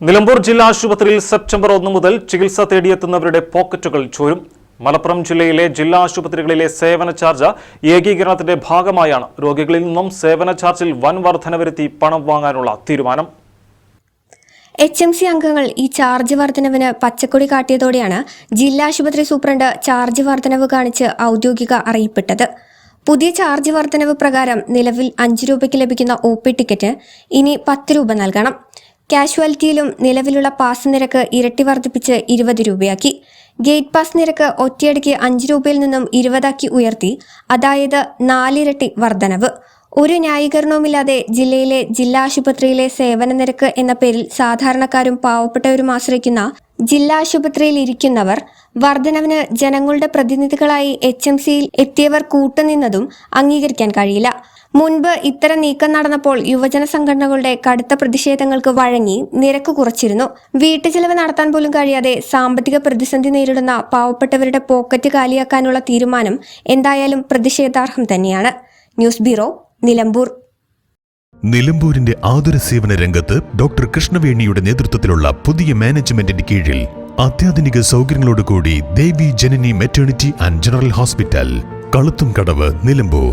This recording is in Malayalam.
നിലമ്പൂർ ജില്ലാ ആശുപത്രിയിൽ സെപ്റ്റംബർ ഒന്ന് മുതൽ ചികിത്സ തേടിയെത്തുന്നവരുടെ പോക്കറ്റുകൾ ചോരും. മലപ്പുറം ജില്ലയിലെ ജില്ലാ ആശുപത്രികളിലെ സേവന ചാർജ് ഏകീകരണത്തിന്റെ ഭാഗമായാണ് രോഗികളിൽ നിന്നും സേവന ചാർജിൽ വൻ വർധന വരുത്തി പണം വാങ്ങാനുള്ള തീരുമാനം. എച്ച് എം സി അംഗങ്ങൾ ഈ ചാർജ് വർധനവിന് പച്ചക്കൊടി കാട്ടിയതോടെയാണ് ജില്ലാ ആശുപത്രി സൂപ്രണ്ട് ചാർജ് വർധനവ് കാണിച്ച് ഔദ്യോഗിക അറിയിപ്പിട്ടത്. പുതിയ ചാർജ് വർധനവ് പ്രകാരം നിലവിൽ അഞ്ച് രൂപയ്ക്ക് ലഭിക്കുന്ന ഒ പി ടിക്കറ്റ് ഇനി പത്ത് രൂപ നൽകണം. കാഷ്വാലിറ്റിയിലും നിലവിലുള്ള പാസ് നിരക്ക് ഇരട്ടി വർദ്ധിപ്പിച്ച് ഇരുപത് രൂപയാക്കി. ഗേറ്റ് പാസ് നിരക്ക് ഒറ്റയടിക്ക് അഞ്ച് രൂപയിൽ നിന്നും ഇരുപതാക്കി ഉയർത്തി. അതായത് നാലിരട്ടി വർധനവ്. ഒരു ന്യായീകരണവുമില്ലാതെ ജില്ലയിലെ ജില്ലാ ആശുപത്രിയിലെ സേവന നിരക്ക് എന്ന പേരിൽ സാധാരണക്കാരും പാവപ്പെട്ടവരും ആശ്രയിക്കുന്ന ജില്ലാ ആശുപത്രിയിൽ ഇരിക്കുന്നവർ വർധനവിന് ജനങ്ങളുടെ പ്രതിനിധികളായി എച്ച് എം സിയിൽ എത്തിയവർ കൂട്ടുനിന്നതും അംഗീകരിക്കാൻ കഴിയില്ല. മുൻപ് ഇത്തരം നീക്കം നടന്നപ്പോൾ യുവജന സംഘടനകളുടെ കടുത്ത പ്രതിഷേധങ്ങൾക്ക് വഴങ്ങി നിരക്ക് കുറച്ചിരുന്നു. വീട്ടുചെലവ് നടത്താൻ പോലും കഴിയാതെ സാമ്പത്തിക പ്രതിസന്ധി നേരിടുന്ന പാവപ്പെട്ടവരുടെ പോക്കറ്റ് കാലിയാക്കാനുള്ള തീരുമാനം എന്തായാലും പ്രതിഷേധാർഹം തന്നെയാണ്. News bureau Nilambur. നിലമ്പൂരിന്റെ ആതുര സേവന രംഗത്ത് ഡോക്ടർ കൃഷ്ണവേണിയുടെ നേതൃത്വത്തിലുള്ള പുതിയ മാനേജ്മെന്റിന്റെ കീഴിൽ അത്യാധുനിക സൗകര്യങ്ങളോടുകൂടി Devi Janani maternity and general hospital കളുത്തും കടവ് നിലമ്പൂർ.